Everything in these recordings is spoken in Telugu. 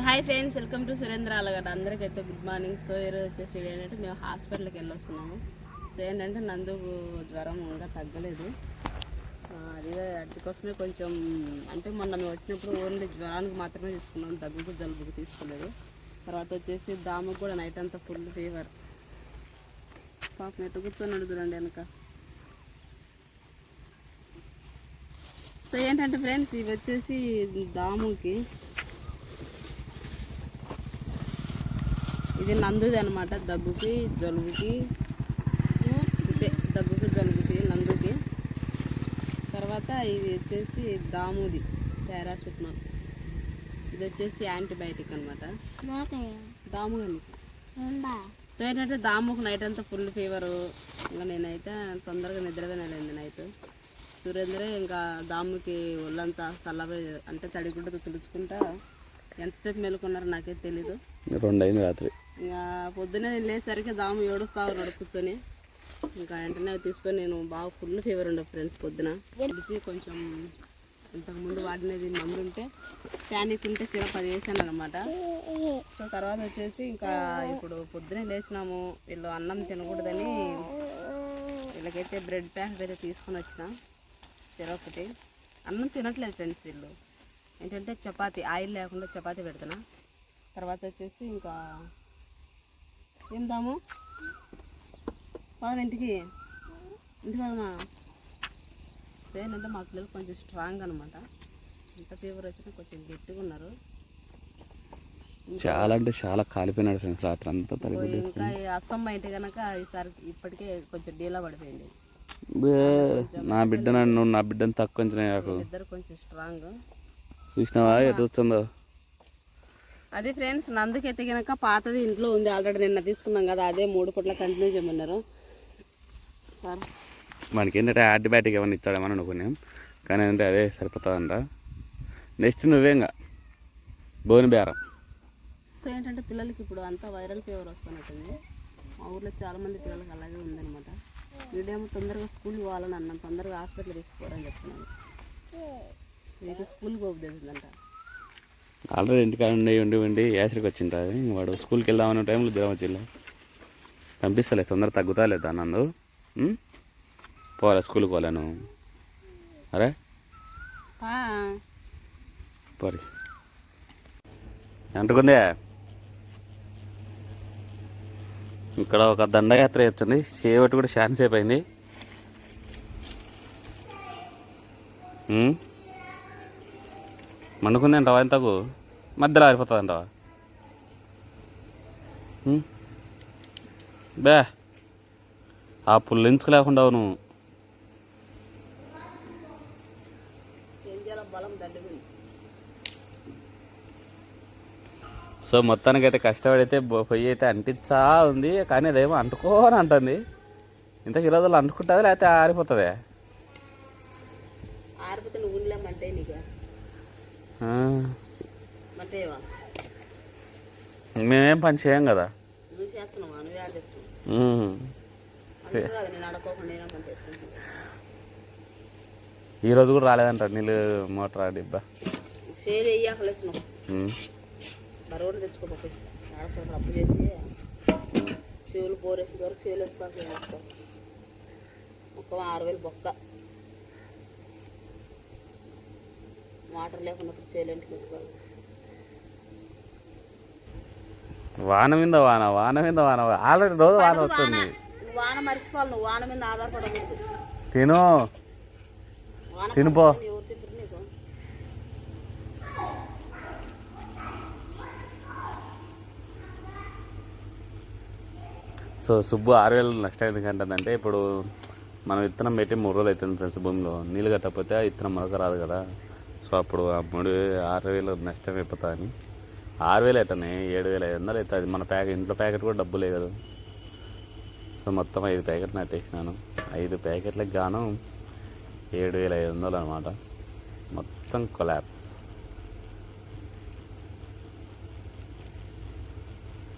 Hi friends welcome to Surendra Alagadda. అందరికైతే good morning so ఈరోజు వచ్చేసి ఏంటంటే మేము హాస్పిటల్కి వెళ్ళొస్తున్నాము. సో ఏంటంటే నందుకు జ్వరం ఇంకా తగ్గలేదు. అది అందుకోసమే కొంచెం అంటే మొన్న మేము వచ్చినప్పుడు ఓన్లీ జ్వరానికి మాత్రమే తీసుకున్నాం దగ్గుకు జలుబుకు తీసుకోలేదు. తర్వాత వచ్చేసి దామకు కూడా నైట్ అంతా ఫుల్ ఫీవర్ పాపం ఎటు కూర్చొని చూడండి వెనక. సో ఏంటంటే ఫ్రెండ్స్ ఇవి వచ్చేసి దాముకి ఇది నందుది అనమాట దగ్గుకి జలుబుకి. ఇదే దగ్గుకి జలుబుకి నందుకి. తర్వాత ఇది వచ్చేసి దాముది పారాసిటమాల్. ఇది వచ్చేసి యాంటీబయాటిక్ అనమాట దాము సో ఏంటంటే దాముకు నైట్ అంతా ఫుల్ ఫీవరు ఇంకా నేనైతే తొందరగా నిద్రగా వెళ్ళింది నైట్ సురేంద్రే ఇంకా దాముకి ఒళ్ళంతా చల్లబడి అంటే తడిగుడ్డతో తుడుచుకుంటా ఎంతసేపు మేలుకున్నారో నాకే తెలీదు. రెండు అయింది రాత్రి. ఇంకా పొద్దున్నే నేను లేసరికి దాము ఏడుస్తా ఉన్నాడు కూర్చొని. ఇంకా వెంటనే తీసుకొని నేను బాగా ఫుల్ ఫీవర్ ఉండే ఫ్రెండ్స్ పొద్దున. పిలిచి కొంచెం ఇంతకుముందు వాడినది మందు ఉంటే ప్యానిక్ ఉంటే సిరప్ అది వేసాను అనమాట సో తర్వాత వచ్చేసి ఇంకా ఇప్పుడు పొద్దునే లేచినాము వీళ్ళు అన్నం తినకూడదని వీళ్ళకైతే బ్రెడ్ ప్యాకెట్ అయితే తీసుకొని వచ్చిన సిరప్ ఒకటి. అన్నం తినట్లేదు ఫ్రెండ్స్ వీళ్ళు. ఏంటంటే చపాతి ఆయిల్ లేకుండా చపాతి పెడుతున్నా తర్వాత వచ్చేసి ఇంకా ఏం దాము పదం ఇంటికి ఇంటికి పదమా ఏంటంటే మా పిల్లలు కొంచెం స్ట్రాంగ్ అనమాట ఎంత ఫీవర్ వచ్చినా కొంచెం గట్టిగా ఉన్నారు. చాలా అంటే చాలా కాలిపోయినాడు ఫ్రెండ్స్ రాత్రి అంతా తలగొడ్డ ఇంకా అయితే కనుక ఈసారి ఇప్పటికే కొంచెం డీలా పడిపోయింది. నా బిడ్డ నన్ను నా బిడ్డను తక్కువ నాకు. ఇద్దరు కొంచెం స్ట్రాంగ్ చూసినావా? ఎటు వచ్చిందో అది ఫ్రెండ్స్ నందుకైతే కనుక పాతది ఇంట్లో ఉంది ఆల్రెడీ నిన్న తీసుకున్నాం కదా అదే మూడు పూట్ల కంటిన్యూ చేయమన్నారు. సార్. మనకి ఏంటంటే యాంటీబయాటిక్ ఏమైనా ఇచ్చాడేమని అనుకున్నాం. కానీ ఏంటంటే అదే సరిపోతుందంట. నెక్స్ట్ నువ్వేంగా బోని బేరం. సో ఏంటంటే పిల్లలకి ఇప్పుడు అంతా వైరల్ ఫీవర్ వస్తున్నట్టుంది. మా ఊర్లో చాలా మంది పిల్లలకి అలాగే ఉందన్నమాట. వీడేమో తొందరగా స్కూల్కి పోవాలని అన్నాం తొందరగా హాస్పిటల్ తీసుకోవాలని చెప్తున్నాను మీకు స్కూల్కి పోతుందంట ఆల్రెడీ ఇంటికాడ ఉండి ఉండి ఉండి యాసరికి వచ్చింటుంది వాడు స్కూల్కి వెళ్దామనే టైంలో జ్వరం వచ్చింది పంపిస్తలే తొందర తగ్గుతాలే దానందు పోలే స్కూల్కి పోలేను అరే? పోరి. ఎంతకుందే? ఇక్కడ ఒక దండయాత్ర వచ్చింది చేయబట్టి కూడా అయింది. ఉమ్? మండుకుంది అంటావా ఎంతకు మధ్యలో ఆరిపోతుంది అంటావా బే ఆ పుల్లు ఎంచుకోలేకుండా నువ్వు? సో మొత్తానికి అయితే కష్టపడైతే పొయ్యి అయితే అంటించా ఉంది కానీ అదేమో అంటుకోని అంటుంది. ఇంత ఈ రోజుల్లో అంటుకుంటుంది లేకపోతే ఆరిపోతుంది ఆరిపోతే నువ్వు ఉండలేమంటే నీకు మంటేవా మేమేం పని చేయం కదా. నువ్వు చేస్తున్నావా? నువ్వు యాడ్ చేస్తున్నావు ఉమ్. అందుకే కదా నేను అడగకుండా నేనేమంటే చేసుకుంటున్నాను. ఈ రోజు కూడా రాలేదంట నీళ్ళు మోటార్ డిబ్బా చెవులు పోరేసిన వరకు చెవులు వేసుకోవాలి ఒక్క ఆరు వేలు బొక్క. వాటర్ ఇంటికి వేసుకోవాలి వాన మీద వాన వాన మీద వాన. ఆల్రెడీ రోజు వాన వస్తుంది. వాన మర్చిపోవాలి నువ్వు వాన మీద ఆధారపడకూడదు తిను. తినుపో. సో సుబ్బు ఆరు వేలు నష్టం ఎందుకంటుందంటే ఇప్పుడు మనం విత్తనం పెట్టి మూడు రోజులు అవుతుంది ఫ్రెండ్స్ భూమిలో. నీళ్ళు కట్టకపోతే ఆ విత్తనం మొలక రాదు కదా. సో అప్పుడు ఆ మూడు ఆరు వేలు నష్టం అయిపోతుందని ఆరు వేలు అవుతున్నాయి ఏడు వేల ఐదు వందలు అవుతుంది మన ప్యాకెట్ ఇంట్లో ప్యాకెట్ కూడా డబ్బు లేదు సో మొత్తం ఐదు ప్యాకెట్లు నట్టేసినాను ఐదు ప్యాకెట్లకు గాను ఏడు వేల ఐదు వందలు అనమాట. మొత్తం కొలాబ్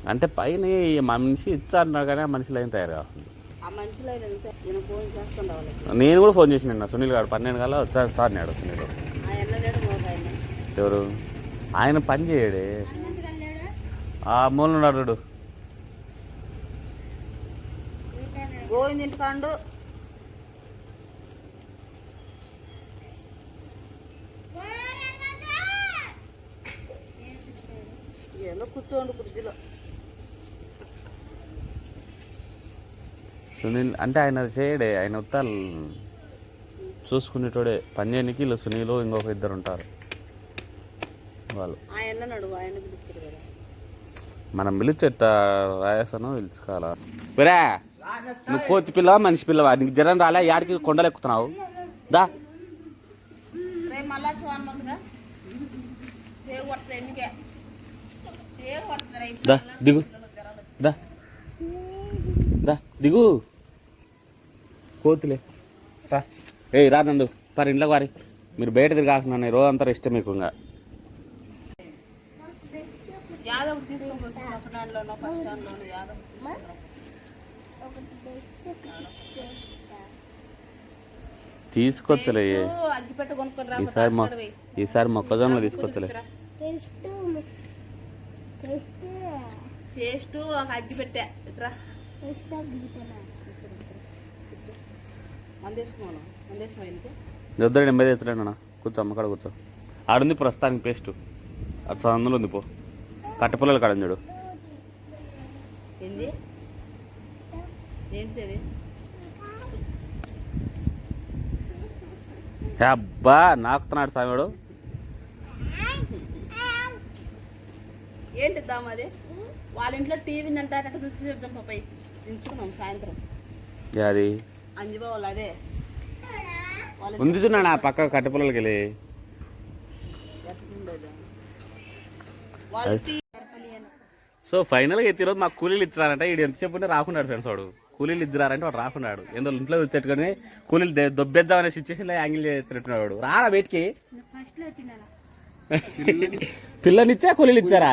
అంటే పైన ఈ మనిషి ఇచ్చారన్నారు కానీ ఆ మనిషిలో ఏం తయారు కావాలి నేను కూడా ఫోన్ చేసిన సునీల్ గారు. పన్నెండు కల్లా వచ్చారు సార్ నాడు సునీల్ ఆ ఎన్న లేడు మోక ఆయన ఎవరు? ఆయన పని చేయడే. ఆ మూలన్నాడు గోవింద ఇంటికాండు ఏదో కూర్చోండి కుర్చీలో సునీల్ అంటే ఆయన చేయడే ఆయన ఉత్తాలు చూసుకునేటోడే. పని చేయడానికి వీళ్ళు సునీలు ఇంకొక ఇద్దరు ఉంటారు. వాళ్ళు. మనం పిలిచేట రాయసను పిలుచుకోవాలా? బరే నువ్వు కోతి పిల్ల మనిషి పిల్లవా? నీకు జ్వరం రాలే యాడికి కొండలు ఎక్కుతున్నావు? దా. దా దిగు. దా. దా దిగు. కోతులే. రా. ఏయ్ రా నందు. పరి ఇంట్లోకి వారి. మీరు బయట తిరగాకున్నాను రోజు అంతా ఇష్టం మీకు ఇంకా. యాదవ్ తీసుకొచ్చలే ఈసారి ఈసారి మొక్కజొన్న తీసుకొచ్చలే. టేస్ట్ అగ్గి పెట్టా ఇట్రా. ఎంబై కూర్చో అమ్మకాడ కూర్చో. ఆడుంది ప్రస్తుతానికి పేస్ట్. అట్లా అందులో ఉంది పో. కట్టెపుల్లలు కాడ చూడు. అబ్బా నాకుతున్నాడు సామెడు ఏంటి అది? వాళ్ళ ఇంట్లో టీవీ అక్కడ చూసి చూద్దాం పాపై దించుకున్నాం సాయంత్రం. అది అంజిబా వాళ్ళు అదే. వాళ్ళ ఉంది చూడండి ఆ పక్క కట్టెపుల్లలకి వెళ్ళి సో ఫైనల్గా అయితే ఈరోజు మాకు కూలీలు ఇచ్చారంటే వీడు ఎంత ఉంటే రాకున్నాడు ఫ్రెండ్స్ వాడు. కూలీలు ఇద్దరారంటే వాడు రాకున్నాడు. ఏందో ఇంట్లో వచ్చేట్టుకొని కూలీలు దె- దొబ్బేద్దామనే సిచ్యువేషన్లో యాంగిల్ చేస్తున్నట్టున్నాడు వాడు. రారా బయటికి? పిల్లనిచ్చా కూలీలు ఇచ్చారా?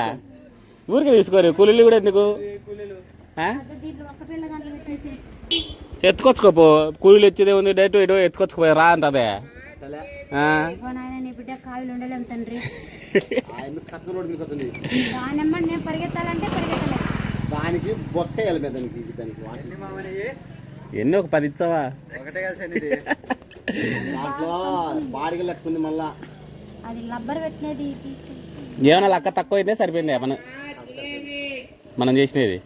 ఊరికి తీసుకోరు. కూలీలు కూడా ఎందుకు? ఎత్తుకొచ్చుకోపో. కూలీలు ఇచ్చేదే ఉంది. డైరెక్ట్ ఇటు ఎత్తుకొచ్చుకోపోయి రా అంత అదే బిడ్డ కావిలు ఉండలేం తండ్రి. దానమ్మ నేను పరిగెత్తాలంటే పరిగెత్తలేదు దానికి బొక్క దానికి దానికి వాటి ఎన్ని ఒక పది ఇచ్చావా? దాంట్లో బాడిగ లెక్క ఉంది మళ్ళా. అది లబ్బర్ పెట్టినది ఏమన్నా లక్క తక్కువ అయితే సరిపోయింది మనం మనం చేసినది.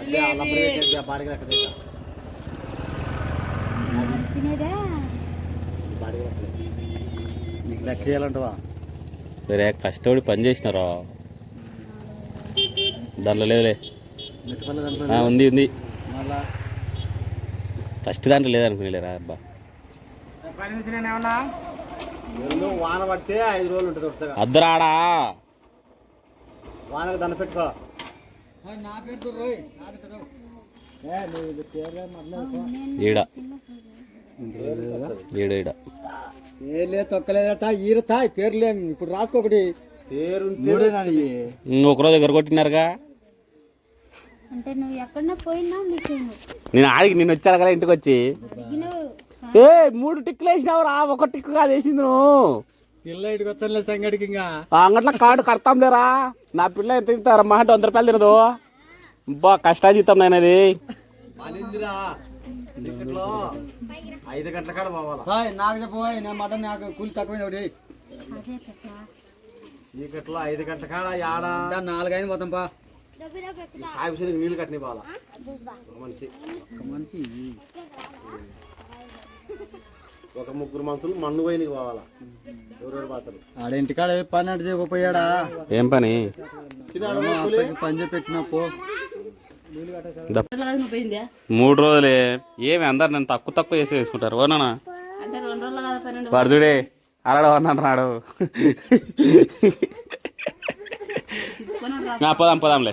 అదే ఆ లబ్బర్ పెట్టేది ఆ బాడిగ లెక్క లెక్క చేయాలంటవా? సరే కష్టపడి పని చేసినారా? దాంట్లో లేదులే. ఆ, ఉంది ఉంది. ఫస్ట్ దాంట్లో లేదనుకునేలేరా అబ్బా. వాన పడితే ఐదు రోజులు ఉంటుంది వరుసగా. అద్దరాడా వానకు దండ పెట్టుకో. ఈడ. తొక్కలేదట ఈరతా పేర్లే ఇప్పుడు రాసుకోకటి ఒకరోజు దగ్గర కొట్టినారుగా? అంటే నువ్వు ఎక్కడన్నా పోయినా నీకు నేను ఆడికి నేను వచ్చాను కదా ఇంటికి వచ్చి ఏ మూడు టిక్కులు వేసినావు రా ఒక టిక్కు కాదు వేసింది నువ్వు. పిల్ల ఇటుకు వస్తానులే సంగడికి ఇంకా. ఆ అంగట్లో కార్డు కడతాం లేరా నా పిల్ల ఎంత తింటారా మా అంటే వంద రూపాయలు తినదు. బా కష్టాజీతం టికెట్లో ఐదు గంటల కాడ పోవాలా? హాయ్ నాకు చెప్పబోయ్ నేను మటన్ నాకు కూలి తక్కువ ఒకటి. చీకట్లో ఐదు గంటల కాడ యాడ? దాని నాలుగైదు మొత్తం పా. ఆఫీసులకు నీళ్ళు కట్టిన పోవాలా ఒక మనిషి. ఒక మనిషి. ఒక ముగ్గురు మనుషులు మన్ను పోయినకి పోవాలా? ఎవరెవరు పోతారు? ఆడ ఇంటికాడ ఏ పని అంటే చెప్పపోయాడా ఏం పని? పని పోయిందా మూడు రోజులే. ఏమి అందరు నన్ను తక్కువ తక్కువ చేసి వేసుకుంటారు. ఓనా పరదుడే అలాడు అన్నాడు నా పోదాం పోదాంలే.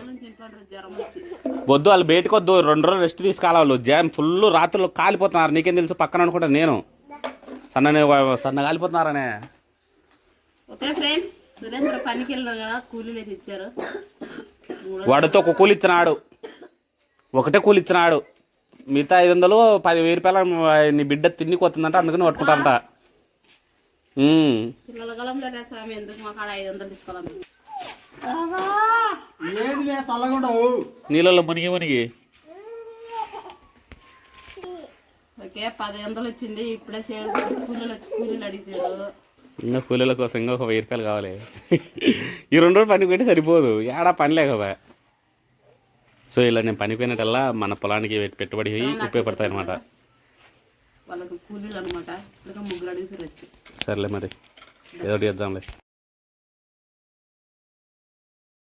వద్దు వాళ్ళు బయటకు వద్దు రెండు రోజులు రెస్ట్ తీసుకోవాలి వాళ్ళు జామ్ ఫుల్ రాత్రులు కాలిపోతున్నారు. నీకేం తెలుసు? పక్కన అనుకుంటా నేను. సన్ననే సన్న కాలిపోతున్నారనే. ఓకే ఫ్రెండ్స్ సురేంద్ర పనికి వెళ్ళారు కదా కూలీలు అయితే ఇచ్చారు. వాడితో ఒక కూలి ఇచ్చినాడు. ఒకటే కూలి ఇచ్చినాడు మిగతా ఐదు వందలు పది వెయ్యి రూపాయలు నీ బిడ్డ తిండికి వస్తుందంట అందుకని చల్లగుండవు? నీళ్ళలో మునిగి మునిగి. ఓకే పది వందలు వచ్చింది ఇప్పుడే చేడు కూలీలు వచ్చి కూలీలు అడిగారు. ఇంకా కూలీల కోసం ఇంకా ఒక వెయ్యి రూపాయలు కావాలి. ఈ రెండు రోజులు పని పెట్టి సరిపోదు. ఏడా పని లేకపోయా. సో ఇలా నేను పని పోయినట్టల్లా మన పొలానికి పెట్టుబడి ఉపయోగపడతాయి అనమాట వాళ్ళకి కూలీలు అనమాట ముగ్గురు వచ్చి సర్లే మరి. ఏదో చేద్దాంలే.